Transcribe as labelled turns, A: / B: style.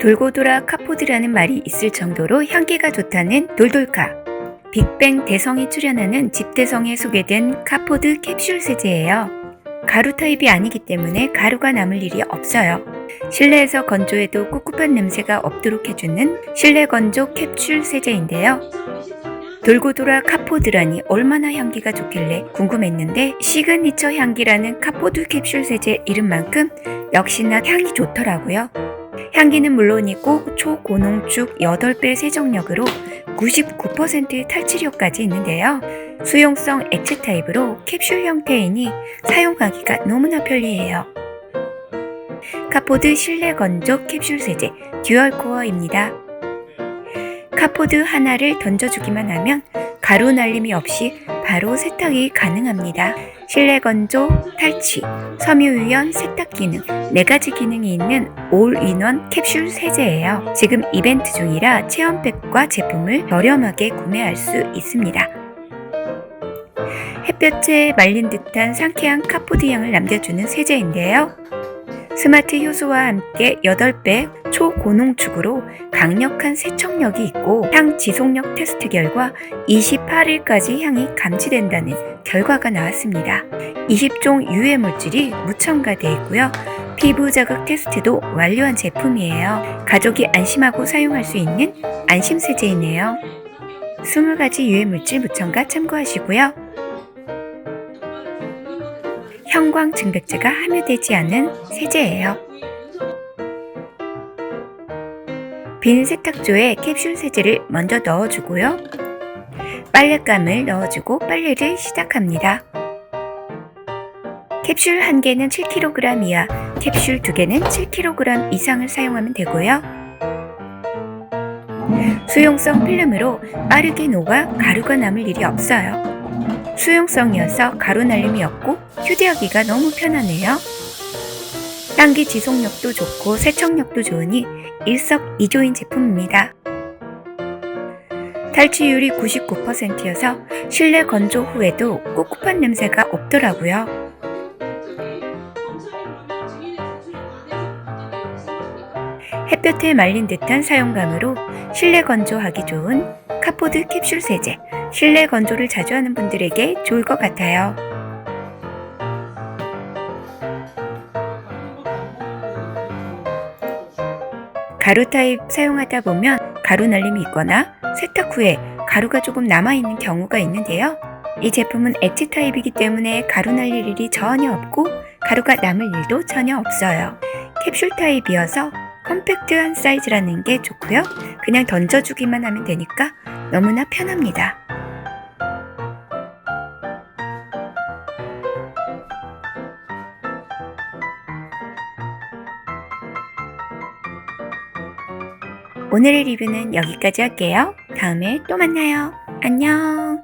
A: 돌고 돌아 카포드라는 말이 있을 정도로 향기가 좋다는 돌돌카. 빅뱅 대성이 출연하는 집대성에 소개된 카포드 캡슐 세제예요. 가루 타입이 아니기 때문에 가루가 남을 일이 없어요. 실내에서 건조해도 꿉꿉한 냄새가 없도록 해주는 실내 건조 캡슐 세제인데요. 돌고 돌아 카포드라니 얼마나 향기가 좋길래 궁금했는데 시그니처 향기라는 카포드 캡슐 세제 이름만큼 역시나 향이 좋더라고요. 향기는 물론이고 초고농축 8배 세정력으로 99%의 탈취력까지 있는데요. 수용성 액체 타입으로 캡슐 형태이니 사용하기가 너무나 편리해요. 카포드 실내 건조 캡슐 세제 듀얼 코어입니다. 카포드 하나를 던져주기만 하면 가루 날림이 없이 바로 세탁이 가능합니다. 실내 건조, 탈취, 섬유 유연 세탁 기능, 네 가지 기능이 있는 올인원 캡슐 세제예요. 지금 이벤트 중이라 체험팩과 제품을 저렴하게 구매할 수 있습니다. 햇볕에 말린 듯한 상쾌한 카포드 향을 남겨주는 세제인데요. 스마트 효소와 함께 8배 초고농축으로 강력한 세척력이 있고 향 지속력 테스트 결과 28일까지 향이 감지된다는 결과가 나왔습니다. 20종 유해 물질이 무첨가되어 있고요. 피부 자극 테스트도 완료한 제품이에요. 가족이 안심하고 사용할 수 있는 안심 세제이네요. 20가지 유해 물질 무첨가 참고하시고요. 형광 증백제가 함유되지 않은 세제예요. 빈 세탁조에 캡슐 세제를 먼저 넣어주고요. 빨랫감을 넣어주고 빨래를 시작합니다. 캡슐 1개는 7kg 이하, 캡슐 2개는 7kg 이상을 사용하면 되고요. 수용성 필름으로 빠르게 녹아 가루가 남을 일이 없어요. 수용성이어서 가루 날림이 없고 휴대하기가 너무 편하네요. 향기 지속력도 좋고 세척력도 좋으니 일석이조인 제품입니다. 탈취율이 99%여서 실내 건조 후에도 꿉꿉한 냄새가 없더라고요. 햇볕에 말린 듯한 사용감으로 실내 건조하기 좋은 카포드 캡슐 세제. 실내 건조를 자주 하는 분들에게 좋을 것 같아요. 가루 타입 사용하다 보면 가루 날림이 있거나 세탁 후에 가루가 조금 남아있는 경우가 있는데요. 이 제품은 액체 타입이기 때문에 가루 날릴 일이 전혀 없고 가루가 남을 일도 전혀 없어요. 캡슐 타입이어서 컴팩트한 사이즈라는 게 좋고요. 그냥 던져주기만 하면 되니까 너무나 편합니다. 오늘의 리뷰는 여기까지 할게요. 다음에 또 만나요. 안녕.